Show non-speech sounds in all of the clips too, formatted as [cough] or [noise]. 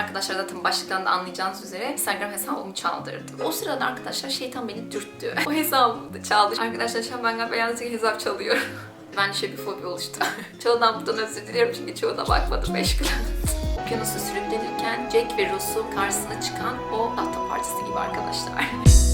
Arkadaşlar zaten başlıktan da anlayacağınız üzere Instagram hesabımı çaldırdı. O sırada arkadaşlar şeytan beni dürttü. [laughs] O hesabımı da çaldı. Arkadaşlar şu an ben galiba yanlışlıkla hesap çalıyorum. [laughs] Ben şey bir fobi oluştu. [laughs] Çoğundan buradan özür diliyorum çünkü çoğuna bakmadım meşgul. Okyanusu sürüklenirken Jack ve Rose'un karşısına çıkan o tahta parçası gibi arkadaşlar.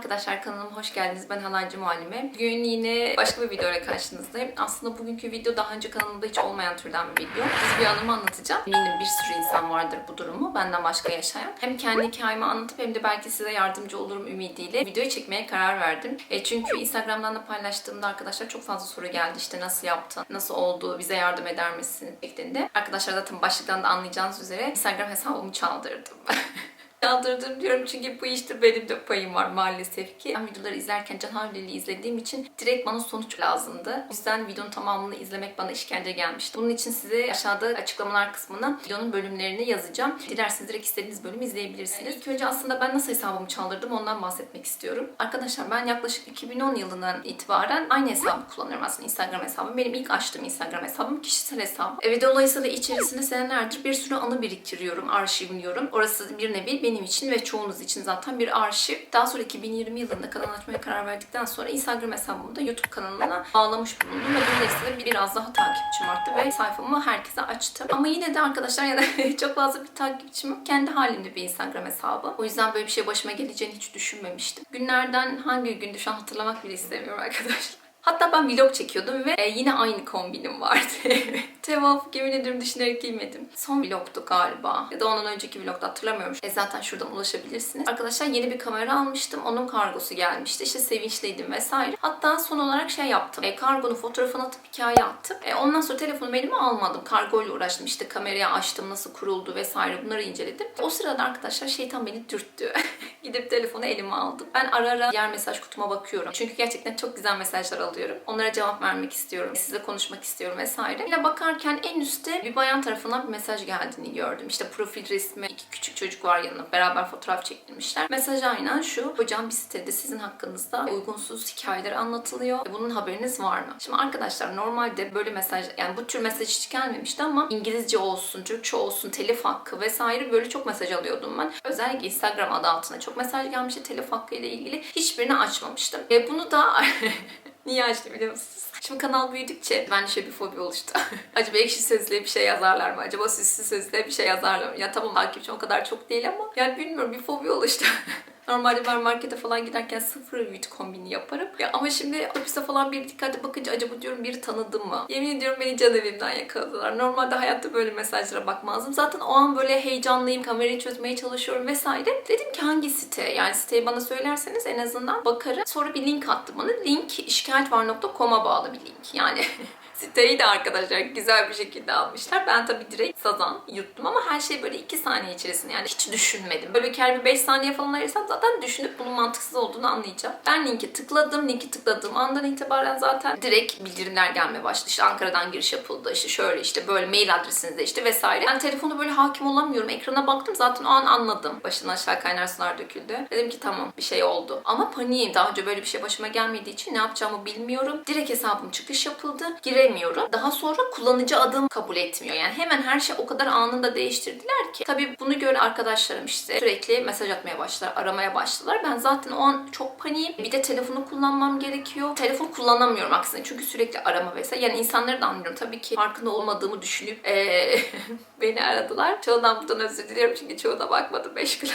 Arkadaşlar kanalıma hoş geldiniz. Ben Halaycı Muallime. Bugün yine başka bir videoyla karşınızdayım. Aslında bugünkü video daha önce kanalımda hiç olmayan türden bir video. Biz bir anımı anlatacağım. Eminim bir sürü insan vardır bu durumu benden başka yaşayan. Hem kendi hikayemi anlatıp hem de belki size yardımcı olurum ümidiyle videoyu çekmeye karar verdim. E çünkü Instagram'dan da paylaştığımda arkadaşlar çok fazla soru geldi. İşte nasıl yaptın, nasıl oldu, bize yardım eder misin şeklinde. Arkadaşlar zaten başlıktan da anlayacağınız üzere Instagram hesabımı çaldırdım. [laughs] Kaldırdım diyorum çünkü bu işte benim de payım var maalesef ki. Ben videoları izlerken Can Havli'yi izlediğim için direkt bana sonuç lazımdı. O yüzden videonun tamamını izlemek bana işkence gelmişti. Bunun için size aşağıda açıklamalar kısmına videonun bölümlerini yazacağım. Dilerseniz direkt istediğiniz bölümü izleyebilirsiniz. İlk önce aslında ben nasıl hesabımı çaldırdım ondan bahsetmek istiyorum. Arkadaşlar ben yaklaşık 2010 yılından itibaren aynı hesabı kullanıyorum aslında Instagram hesabım. Benim ilk açtığım Instagram hesabım kişisel hesabım. E, ve dolayısıyla içerisinde senelerdir bir sürü anı biriktiriyorum, arşivliyorum. Orası bir nevi benim için ve çoğunuz için zaten bir arşiv. Daha sonra 2020 yılında kanal açmaya karar verdikten sonra Instagram hesabımı da YouTube kanalına bağlamış bulundum ve dolayısıyla bir- biraz daha takipçim arttı ve sayfamı herkese açtım. Ama yine de arkadaşlar ya da [laughs] çok fazla bir takipçim. Kendi halimde bir Instagram hesabı. O yüzden böyle bir şey başıma geleceğini hiç düşünmemiştim. Günlerden hangi gündü şu an hatırlamak bile istemiyorum [laughs] arkadaşlar. Hatta ben vlog çekiyordum ve e, yine aynı kombinim vardı. [laughs] Tevaf yemin ediyorum düşünerek giymedim. Son vlogtu galiba. Ya da ondan önceki vlogda hatırlamıyorum. E zaten şuradan ulaşabilirsiniz. Arkadaşlar yeni bir kamera almıştım. Onun kargosu gelmişti. İşte sevinçliydim vesaire. Hatta son olarak şey yaptım. E, kargonun fotoğrafını atıp hikaye attım. E, ondan sonra telefonumu elime almadım. Kargoyla uğraştım. İşte kamerayı açtım. Nasıl kuruldu vesaire bunları inceledim. O sırada arkadaşlar şeytan beni dürttü. [laughs] Gidip telefonu elime aldım. Ben ara ara diğer mesaj kutuma bakıyorum. Çünkü gerçekten çok güzel mesajlar alıyorum. Onlara cevap vermek istiyorum. Size konuşmak istiyorum vesaire. Yine bakarken en üstte bir bayan tarafından bir mesaj geldiğini gördüm. İşte profil resmi, iki küçük çocuk var yanında. Beraber fotoğraf çektirmişler. Mesaj aynen şu. Hocam bir sitede sizin hakkınızda uygunsuz hikayeler anlatılıyor. Bunun haberiniz var mı? Şimdi arkadaşlar normalde böyle mesaj yani bu tür mesaj hiç gelmemişti ama İngilizce olsun, Türkçe olsun, telif hakkı vesaire böyle çok mesaj alıyordum ben. Özellikle Instagram adı altına çok mesaj gelmişti telif hakkı ile ilgili. Hiçbirini açmamıştım. E bunu da [laughs] Niye açtım biliyor musunuz? Şimdi kanal büyüdükçe bende şöyle bir fobi oluştu. [laughs] Acaba ekşi sözlüğe bir şey yazarlar mı? Acaba süslü sözlüğe bir şey yazarlar mı? Ya tamam takipçim o kadar çok değil ama yani bilmiyorum bir fobi oluştu. [laughs] Normalde ben markete falan giderken sıfır vücut kombini yaparım. Ya ama şimdi otobüste falan bir dikkate bakınca acaba diyorum biri tanıdım mı? Yemin ediyorum beni can evimden yakaladılar. Normalde hayatta böyle mesajlara bakmazdım. Zaten o an böyle heyecanlıyım. Kamerayı çözmeye çalışıyorum vesaire. Dedim ki hangi site? Yani siteyi bana söylerseniz en azından bakarım. Sonra bir link attı bana. Link şikayetvar.com'a bağlı bir link. Yani [laughs] Siteyi de arkadaşlar güzel bir şekilde almışlar. Ben tabii direkt sazan yuttum ama her şey böyle 2 saniye içerisinde yani hiç düşünmedim. Böyle bir bir 5 saniye falan ayırsam zaten düşünüp bunun mantıksız olduğunu anlayacağım. Ben linki tıkladım. Linki tıkladığım andan itibaren zaten direkt bildirimler gelmeye başladı. İşte Ankara'dan giriş yapıldı. işte şöyle işte böyle mail adresinizde işte vesaire. Yani telefonu böyle hakim olamıyorum. Ekrana baktım zaten o an anladım. Başına aşağı kaynar sular döküldü. Dedim ki tamam bir şey oldu. Ama paniğim. Daha önce böyle bir şey başıma gelmediği için ne yapacağımı bilmiyorum. Direkt hesabım çıkış yapıldı. Giremiyorum. Daha sonra kullanıcı adım kabul etmiyor. Yani hemen her şey o kadar anında değiştirdiler ki. Tabii bunu göre arkadaşlarım işte sürekli mesaj atmaya başladılar, aramaya başladılar. Ben zaten o an çok paniğim. Bir de telefonu kullanmam gerekiyor. Telefon kullanamıyorum aksine çünkü sürekli arama vesaire. Yani insanları da anlıyorum. Tabii ki farkında olmadığımı düşünüp eee, [laughs] beni aradılar. Çoğundan buradan özür diliyorum çünkü çoğuna bakmadım meşgul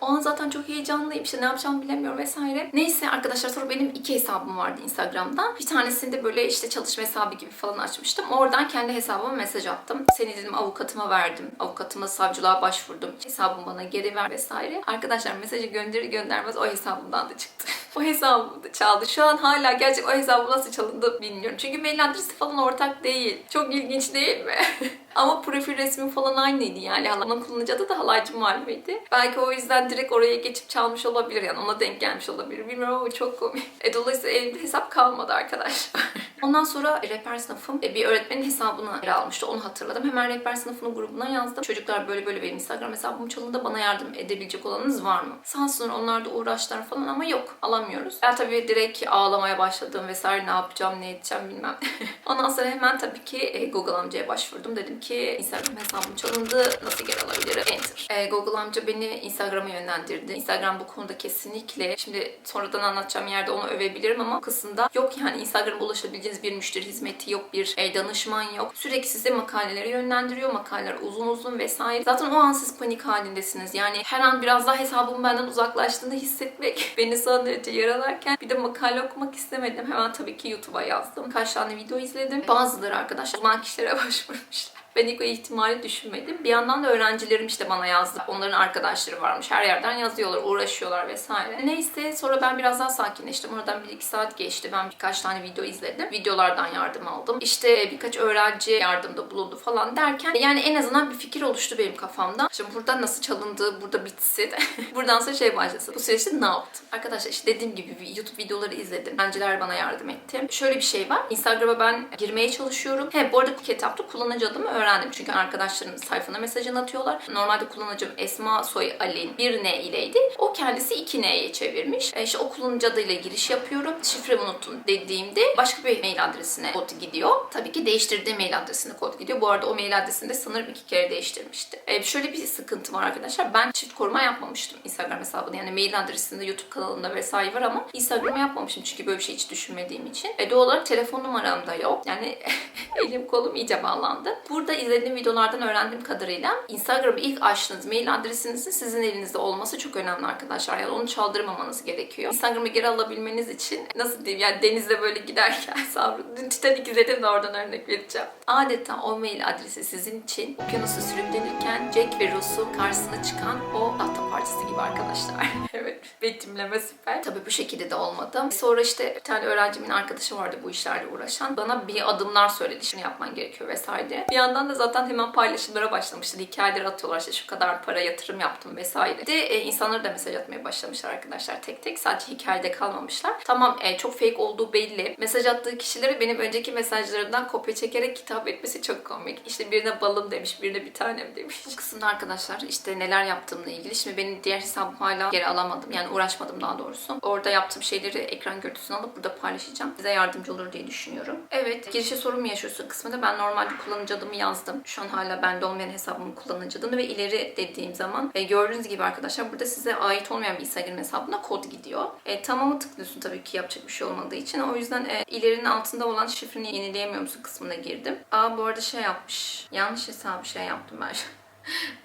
O an zaten çok heyecanlıyım. İşte ne yapacağımı bilemiyorum vesaire. Neyse arkadaşlar sonra benim iki hesabım vardı Instagram'da. Bir tanesinde böyle işte çalışma hesabı gibi falan açmıştım. Oradan kendi hesabıma mesaj attım. Seni dedim avukatıma verdim. Avukatıma savcılığa başvurdum. Hesabım bana geri ver vesaire. Arkadaşlar mesajı gönderir göndermez o hesabımdan da çıktı. [laughs] o hesabımı da çaldı. Şu an hala gerçek o hesabım nasıl çalındı bilmiyorum. Çünkü mail adresi falan ortak değil. Çok ilginç değil mi? [laughs] Ama profil resmi falan aynıydı yani. Halamın kullanıcı adı da halaycı malumiydi. Belki o yüzden direkt oraya geçip çalmış olabilir yani. Ona denk gelmiş olabilir. Bilmiyorum ama çok komik. E, dolayısıyla elimde hesap kalmadı arkadaşlar. [laughs] Ondan sonra rehber sınıfım e, bir öğretmenin hesabına yer almıştı. Onu hatırladım. Hemen rehber sınıfının grubuna yazdım. Çocuklar böyle böyle benim Instagram hesabım çalındı. Bana yardım edebilecek olanınız var mı? Sağ olsunlar onlar da uğraştılar falan ama yok alamıyoruz. Ben tabii direkt ağlamaya başladım vesaire ne yapacağım ne edeceğim bilmem. [laughs] Ondan sonra hemen tabii ki e, Google amcaya başvurdum. Dedim ki Instagram hesabım çalındı. Nasıl geri alabilirim? Enter. E, Google amca beni Instagram'a yönlendirdi. Instagram bu konuda kesinlikle şimdi sonradan anlatacağım yerde onu övebilirim ama kısımda yok yani Instagram'a ulaşabileceğiniz bir müşteri hizmeti yok, bir e, danışman yok. Sürekli size makalelere yönlendiriyor. Makaleler uzun uzun vesaire. Zaten o an siz panik halindesiniz. Yani her an biraz daha hesabım benden uzaklaştığını hissetmek [laughs] beni son derece yaralarken bir de makale okumak istemedim. Hemen tabii ki YouTube'a yazdım. Kaç tane video izledim. Bazıları arkadaşlar uzman kişilere [laughs] başvurmuşlar. Ben ilk o ihtimali düşünmedim. Bir yandan da öğrencilerim işte bana yazdı. Onların arkadaşları varmış. Her yerden yazıyorlar, uğraşıyorlar vesaire. Neyse sonra ben biraz daha sakinleştim. Oradan 1-2 saat geçti. Ben birkaç tane video izledim. Videolardan yardım aldım. İşte birkaç öğrenci yardımda bulundu falan derken yani en azından bir fikir oluştu benim kafamda. Şimdi burada nasıl çalındığı burada bitsin. [laughs] Buradan sonra şey başlasın. Bu süreçte ne yaptım? Arkadaşlar işte dediğim gibi YouTube videoları izledim. Öğrenciler bana yardım etti. Şöyle bir şey var. Instagram'a ben girmeye çalışıyorum. He bu arada ilk etapta kullanıcı adımı öğrendim. Çünkü arkadaşlarım sayfana mesajını atıyorlar. Normalde kullanıcım Esma Soy Alin 1N ileydi. O kendisi 2N'ye çevirmiş. E işte o kullanıcı giriş yapıyorum. Şifremi unuttum dediğimde başka bir mail adresine kod gidiyor. Tabii ki değiştirdiğim mail adresine kod gidiyor. Bu arada o mail adresini de sanırım iki kere değiştirmişti. E şöyle bir sıkıntı var arkadaşlar. Ben çift koruma yapmamıştım Instagram hesabını. Yani mail adresinde YouTube kanalında vesaire var ama Instagram'a yapmamışım çünkü böyle bir şey hiç düşünmediğim için. E doğal olarak telefon numaram da yok. Yani [laughs] elim kolum iyice bağlandı. Burada izlediğim videolardan öğrendiğim kadarıyla Instagram'ı ilk açtığınız mail adresinizin sizin elinizde olması çok önemli arkadaşlar. Yani onu çaldırmamanız gerekiyor. Instagram'ı geri alabilmeniz için nasıl diyeyim yani denizde böyle giderken [laughs] savrun. Dün Titanic izledim de oradan örnek vereceğim. Adeta o mail adresi sizin için okyanusu sürüklenirken Jack ve Rose'un karşısına çıkan o tahta parçası gibi arkadaşlar. [laughs] evet betimleme süper. Tabii bu şekilde de olmadı. Sonra işte bir tane öğrencimin arkadaşı vardı bu işlerle uğraşan. Bana bir adımlar söyledi. Şunu yapman gerekiyor vesaire. Bir yandan da zaten hemen paylaşımlara başlamıştı. Hikayeleri atıyorlar işte şu kadar para yatırım yaptım vesaire. De e, insanlara da mesaj atmaya başlamışlar arkadaşlar tek tek. Sadece hikayede kalmamışlar. Tamam e, çok fake olduğu belli. Mesaj attığı kişileri benim önceki mesajlarımdan kopya çekerek kitap etmesi çok komik. İşte birine balım demiş, birine bir tanem demiş. Bu kısımda arkadaşlar işte neler yaptığımla ilgili. Şimdi benim diğer hesabım hala geri alamadım. Yani uğraşmadım daha doğrusu. Orada yaptığım şeyleri ekran görüntüsünü alıp burada paylaşacağım. Size yardımcı olur diye düşünüyorum. Evet, girişe sorun mu yaşıyorsun kısmında ben normalde kullanıcı adımı yazdım. Şu an hala bende olmayan hesabımın kullanıcı adını ve ileri dediğim zaman e, gördüğünüz gibi arkadaşlar burada size ait olmayan bir Instagram hesabına kod gidiyor. E, tamamı tıklıyorsun tabii ki yapacak bir şey olmadığı için. O yüzden e, ilerinin altında olan şifreni yenileyemiyor musun kısmına girdim. Aa bu arada şey yapmış. Yanlış hesabı şey yaptım ben.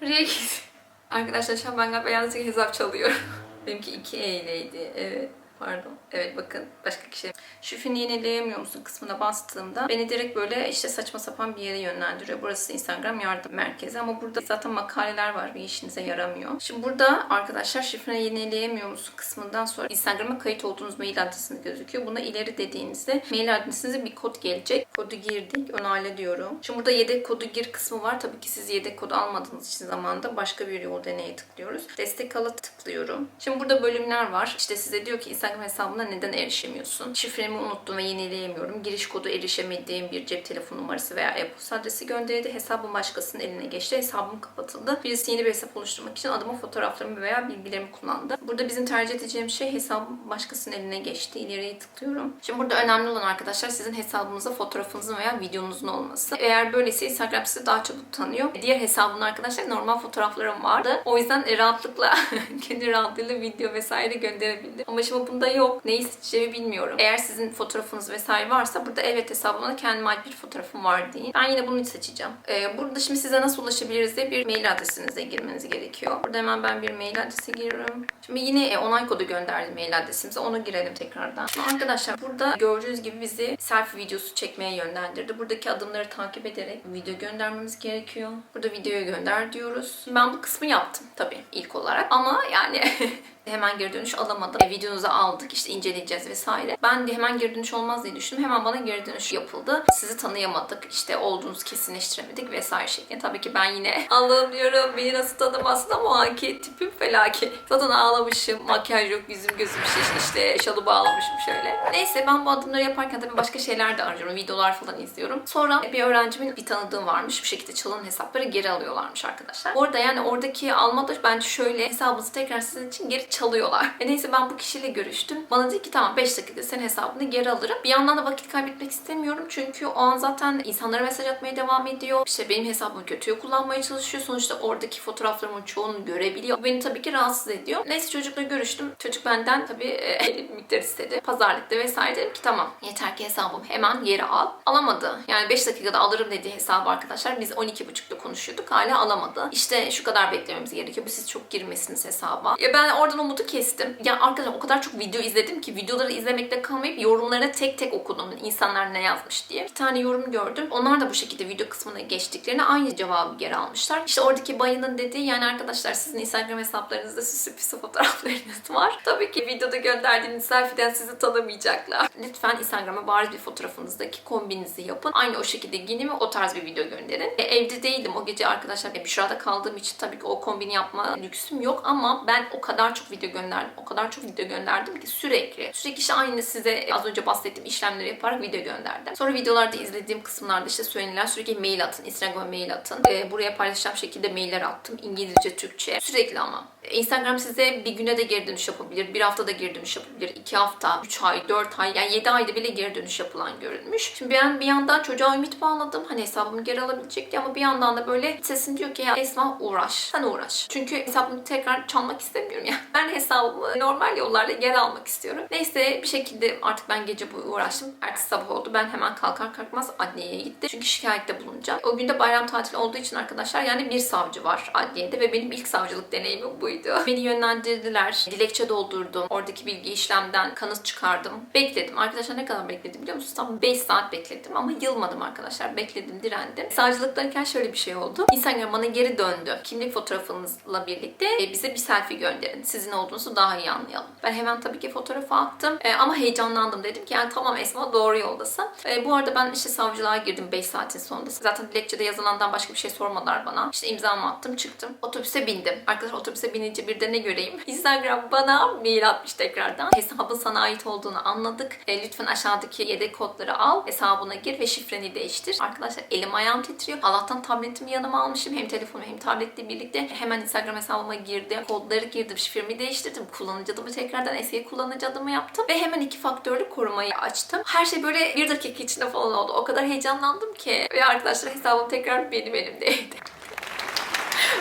[laughs] Buraya git. Arkadaşlar şu an ben galiba yanlışlıkla hesap çalıyorum. [laughs] Benimki 2 E ileydi. Evet. Pardon. Evet bakın başka kişi. Şifreni yenileyemiyor musun kısmına bastığımda beni direkt böyle işte saçma sapan bir yere yönlendiriyor. Burası Instagram yardım merkezi ama burada zaten makaleler var bir işinize yaramıyor. Şimdi burada arkadaşlar şifreni yenileyemiyor musun kısmından sonra Instagram'a kayıt olduğunuz mail adresiniz gözüküyor. Buna ileri dediğinizde mail adresinize bir kod gelecek. Kodu girdik. Onu hallediyorum. Şimdi burada yedek kodu gir kısmı var. Tabii ki siz yedek kodu almadığınız için zamanda başka bir yol deneye tıklıyoruz. Destek ala tıklıyorum. Şimdi burada bölümler var. İşte size diyor ki Instagram hesabına neden erişemiyorsun? Şifremi unuttum ve yenileyemiyorum. Giriş kodu erişemediğim bir cep telefon numarası veya e-posta adresi gönderildi. Hesabım başkasının eline geçti. Hesabım kapatıldı. Birisi yeni bir hesap oluşturmak için adımı, fotoğraflarımı veya bilgilerimi kullandı. Burada bizim tercih edeceğimiz şey hesabım başkasının eline geçti. İleriye tıklıyorum. Şimdi burada önemli olan arkadaşlar sizin hesabınıza fotoğrafınızın veya videonuzun olması. Eğer böyleyse Instagram sizi daha çabuk tanıyor. Diğer hesabımın arkadaşlar normal fotoğraflarım vardı. O yüzden rahatlıkla [laughs] kendi rahatlığıyla video vesaire gönderebildim. Ama şimdi bunda yok. Neyi seçeceğimi bilmiyorum. Eğer sizin fotoğrafınız vesaire varsa burada evet hesabıma kendime ait bir fotoğrafım var deyin. Ben yine bunu seçeceğim. Ee, burada şimdi size nasıl ulaşabiliriz diye bir mail adresinize girmeniz gerekiyor. Burada hemen ben bir mail adresi giriyorum. Şimdi yine e, onay kodu gönderdi mail adresimize. Onu girelim tekrardan. Şimdi arkadaşlar burada gördüğünüz gibi bizi selfie videosu çekmeye yönlendirdi. Buradaki adımları takip ederek video göndermemiz gerekiyor. Burada videoyu gönder diyoruz. Ben bu kısmı yaptım tabii ilk olarak. Ama yani [laughs] Hemen geri dönüş alamadım. E, videonuzu aldık işte inceleyeceğiz vesaire. Ben de hemen geri dönüş olmaz diye düşündüm. Hemen bana geri dönüş yapıldı. Sizi tanıyamadık. işte olduğunuzu kesinleştiremedik vesaire şeklinde. Tabii ki ben yine [laughs] Allah'ım beni nasıl tanımazsın ama o anki tipim felaket. Zaten ağlamışım. Makyaj yok. Yüzüm gözüm şiş. işte şalı bağlamışım şöyle. Neyse ben bu adımları yaparken tabii başka şeyler de arıyorum. Videolar falan izliyorum. Sonra bir öğrencimin bir tanıdığı varmış. Bu şekilde çalınan hesapları geri alıyorlarmış arkadaşlar. Orada yani oradaki almada bence şöyle hesabınızı tekrar sizin için geri çalıyorlar. E neyse ben bu kişiyle görüştüm. Bana dedi ki tamam 5 dakikada senin hesabını geri alırım. Bir yandan da vakit kaybetmek istemiyorum. Çünkü o an zaten insanlara mesaj atmaya devam ediyor. İşte benim hesabımı kötüye kullanmaya çalışıyor. Sonuçta oradaki fotoğraflarımın çoğunu görebiliyor. Bu beni tabii ki rahatsız ediyor. Neyse çocukla görüştüm. Çocuk benden tabii e, [laughs] miktar istedi. Pazarlıkta vesaire dedim ki tamam yeter ki hesabımı hemen geri al. Alamadı. Yani 5 dakikada alırım dediği hesabı arkadaşlar. Biz 12.30'da konuşuyorduk. Hala alamadı. İşte şu kadar beklememiz gerekiyor. Bu siz çok girmesiniz hesaba. Ya ben oradan umudu kestim. Ya arkadaşlar o kadar çok video izledim ki videoları izlemekte kalmayıp yorumlarını tek tek okudum. İnsanlar ne yazmış diye. Bir tane yorum gördüm. Onlar da bu şekilde video kısmına geçtiklerine aynı cevabı geri almışlar. İşte oradaki bayının dediği yani arkadaşlar sizin Instagram hesaplarınızda süslü püslü fotoğraflarınız var. [laughs] Tabii ki videoda gönderdiğiniz selfie'den sizi tanımayacaklar. Lütfen Instagram'a bariz bir fotoğrafınızdaki kombinizi yapın. Aynı o şekilde giyinin ve o tarz bir video gönderin. E, evde değildim o gece arkadaşlar. E, Büşra'da kaldığım için tabii ki o kombini yapma lüksüm yok ama ben o kadar çok video gönderdim. O kadar çok video gönderdim ki sürekli. Sürekli işte aynı size az önce bahsettiğim işlemleri yaparak video gönderdim. Sonra videolarda izlediğim kısımlarda işte söylenilen sürekli mail atın. Instagram'a mail atın. E, buraya paylaşacağım şekilde mailler attım. İngilizce, Türkçe. Sürekli ama. Instagram size bir güne de geri dönüş yapabilir, bir hafta da geri dönüş yapabilir, iki hafta, üç ay, dört ay, yani yedi ayda bile geri dönüş yapılan görülmüş. Şimdi ben bir yandan çocuğa ümit bağladım, hani hesabımı geri alabilecek diye ama bir yandan da böyle sesin diyor ki ya Esma uğraş, sen uğraş. Çünkü hesabımı tekrar çalmak istemiyorum ya. Ben hesabımı normal yollarla geri almak istiyorum. Neyse bir şekilde artık ben gece boyu uğraştım. Ertesi sabah oldu. Ben hemen kalkar kalkmaz adliyeye gittim. Çünkü şikayette bulunacağım. O günde bayram tatili olduğu için arkadaşlar yani bir savcı var adliyede ve benim ilk savcılık deneyimim buydu. Beni yönlendirdiler. Dilekçe doldurdum. Oradaki bilgi işlemden kanıt çıkardım. Bekledim. Arkadaşlar ne kadar bekledim biliyor musunuz? Tam 5 saat bekledim ama yılmadım arkadaşlar. Bekledim, direndim. Savcılıktayken şöyle bir şey oldu. Instagram bana geri döndü. Kimlik fotoğrafınızla birlikte e, bize bir selfie gönderin. Sizin olduğunuzu daha iyi anlayalım. Ben hemen tabii ki fotoğrafı attım. E, ama heyecanlandım. Dedim ki yani tamam Esma doğru yoldasın. E, bu arada ben işte savcılığa girdim 5 saatin sonunda. Zaten dilekçede yazılandan başka bir şey sormadılar bana. İşte imzamı attım çıktım. Otobüse bindim. Arkadaşlar otobüse binince bir de ne göreyim? [laughs] Instagram bana mail atmış tekrardan. Hesabın sana ait olduğunu anladık. E, lütfen aşağıdaki yedek kodları al. Hesabına gir ve şifreni değiştir. Arkadaşlar elim ayağım titriyor. Allah'tan tabletimi yanıma almışım. Hem telefonu hem tabletle birlikte. Hemen Instagram hesabıma girdim. Kodları girdim. Şifremi değiştirdim. Kullanıcı adımı tekrardan eski kullanıcı adımı yaptım. Ve hemen iki faktörlü korumayı açtım. Her şey böyle bir dakika içinde falan oldu. O kadar heyecanlandım ki. Ve arkadaşlar hesabım tekrar benim elimdeydi. [laughs]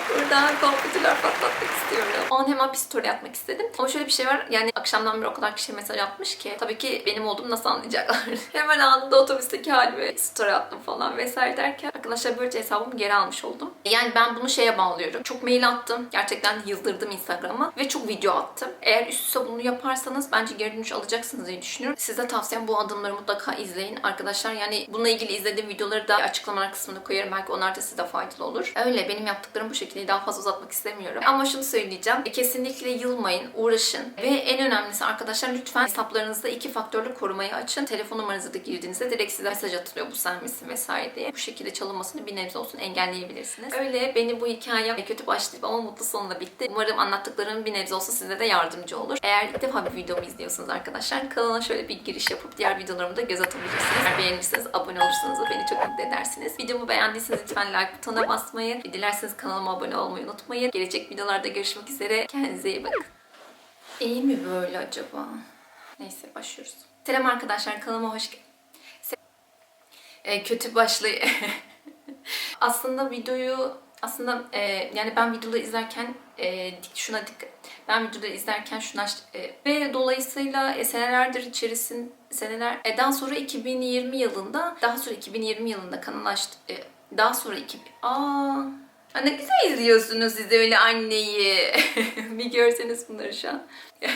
Buradan kompütürler patlatmak istiyorum. O an hemen bir story atmak istedim. Ama şöyle bir şey var. Yani akşamdan beri o kadar kişi mesaj atmış ki. Tabii ki benim olduğumu nasıl anlayacaklar? [laughs] hemen anında otobüsteki halime story attım falan vesaire derken. Arkadaşlar böylece hesabımı geri almış oldum. Yani ben bunu şeye bağlıyorum. Çok mail attım. Gerçekten yıldırdım Instagram'a. Ve çok video attım. Eğer üst üste bunu yaparsanız bence geri dönüş alacaksınız diye düşünüyorum. Size tavsiyem bu adımları mutlaka izleyin. Arkadaşlar yani bununla ilgili izlediğim videoları da açıklamalar kısmına koyarım. Belki onlar da size faydalı olur. Öyle benim yaptıklarım bu şekilde daha fazla uzatmak istemiyorum. Ama şunu söyleyeceğim. Kesinlikle yılmayın, uğraşın. Ve en önemlisi arkadaşlar lütfen hesaplarınızda iki faktörlü korumayı açın. Telefon numaranızı da girdiğinizde direkt size mesaj atılıyor bu sen misin vesaire diye. Bu şekilde çalınmasını bir nebze olsun engelleyebilirsiniz. Öyle beni bu hikayem kötü başlayıp ama mutlu sonunda bitti. Umarım anlattıklarım bir nebze olsa size de yardımcı olur. Eğer ilk defa bir videomu izliyorsunuz arkadaşlar kanala şöyle bir giriş yapıp diğer videolarımı da göz atabilirsiniz. Eğer beğenirseniz abone olursanız da beni çok mutlu edersiniz. Videomu beğendiyseniz lütfen like butonuna basmayı, dilerseniz kanalıma abone olmayı unutmayın. Gelecek videolarda görüşmek üzere. Kendinize iyi bakın. İyi mi böyle acaba? Neyse başlıyoruz. Selam arkadaşlar kanalıma hoş geldiniz. E, kötü başlay... [laughs] [laughs] aslında videoyu aslında e, yani ben videoları izlerken e, şuna dikkat ben videoları izlerken şuna e, ve dolayısıyla e, senelerdir içerisin seneler e, daha sonra 2020 yılında daha sonra 2020 yılında kanal açtı e, daha sonra 2000 aa ne güzel izliyorsunuz siz de öyle anneyi. [laughs] bir görseniz bunları şu an. [laughs]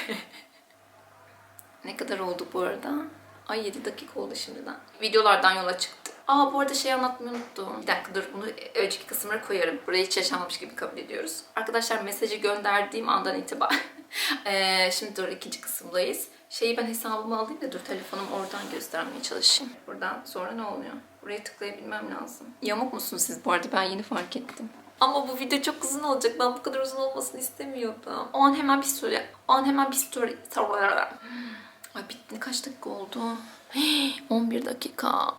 ne kadar oldu bu arada? Ay 7 dakika oldu şimdiden. Videolardan yola çıktı. Aa bu arada şey anlatmayı unuttum. Bir dakika dur bunu önceki kısımlara koyarım. Burayı hiç yaşanmamış gibi kabul ediyoruz. Arkadaşlar mesajı gönderdiğim andan itibaren [laughs] Ee, şimdi dur ikinci kısımdayız. Şeyi ben hesabımı alayım da dur telefonum oradan göstermeye çalışayım. Buradan sonra ne oluyor? Buraya tıklayabilmem lazım. Yamuk musunuz siz bu arada? Ben yeni fark ettim. Ama bu video çok uzun olacak. Ben bu kadar uzun olmasını istemiyordum. O an hemen bir story. O an hemen bir story. Ay bitti. Kaç dakika oldu? [gasps] 11 dakika.